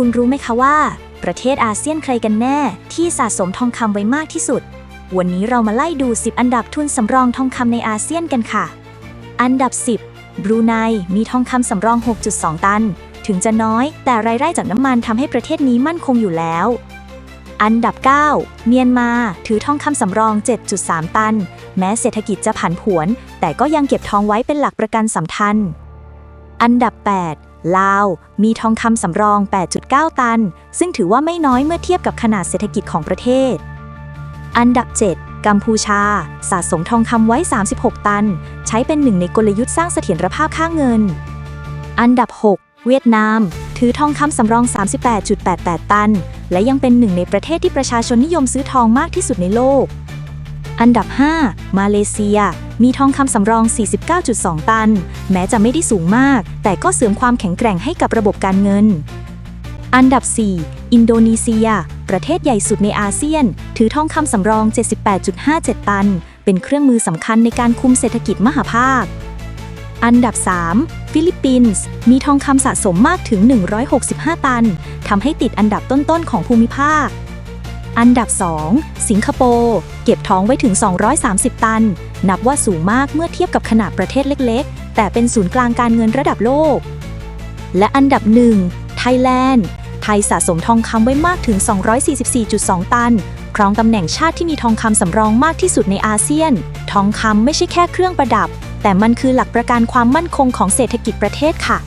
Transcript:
คุณรู้ไหมคะว่า ประเทศอาเซียนใครกันแน่ ที่สะสมทองคำไว้มากที่สุด วันนี้เรามาไล่ดู 10 อันดับทุนสำรองทองคำในอาเซียนกันค่ะ อันดับ 10 บรูไนมีทองคำสำรอง 6.2 ตัน ถึงจะน้อย แต่รายได้จากน้ำมันทำให้ประเทศนี้มั่นคงอยู่แล้ว อันดับ 9 เมียนมาถือทองคำสำรอง 7.3 ตัน แม้เศรษฐกิจจะผันผวน แต่ก็ยังเก็บทองไว้เป็นหลักประกันสำคัญอันดับ 8 ลาว มีทองคำสำรอง 8.9 ตัน ซึ่งถือว่าไม่น้อยเมื่อเทียบกับขนาดเศรษฐกิจของประเทศ อันดับ 7 กัมพูชา สะสมทองคำไว้ 36 ตัน ใช้เป็นหนึ่งในกลยุทธ์สร้างเสถียรภาพค่าเงิน อันดับ 6 เวียดนาม ถือทองคำสำรอง 38.88 ตัน และยังเป็นหนึ่งในประเทศที่ประชาชนนิยมซื้อทองมากที่สุดในโลก อันดับ 5 มาเลเซีย มีทองคำสำรอง 49.2 ตัน แม้จะไม่ได้สูงมาก แต่ก็เสริมความแข็งแกร่งให้กับระบบการเงิน อันดับ 4 อินโดนีเซีย ประเทศใหญ่สุดในอาเซียน ถือทองคำสำรอง 78.57 ตัน เป็นเครื่องมือสำคัญในการคุมเศรษฐกิจมหาภาคอันดับ 3 ฟิลิปปินส์ มีทองคำสะสมมากถึง 165 ตัน ทำให้ติดอันดับต้นๆของภูมิภาค อันดับ 2 สิงคโปร์ เก็บทองไว้ถึง 230 ตัน นับว่าสูงมากเมื่อเทียบกับขนาดประเทศเล็กๆ แต่เป็นศูนย์กลางการเงินระดับโลก และอันดับหนึ่งไทยแลนด์ ไทยสะสมทองคำไว้มากถึง 244.2 ตัน ครองตำแหน่งชาติที่มีทองคำสำรองมากที่สุดในอาเซียน ทองคำไม่ใช่แค่เครื่องประดับ แต่มันคือหลักประกันความมั่นคงของเศรษฐกิจประเทศค่ะ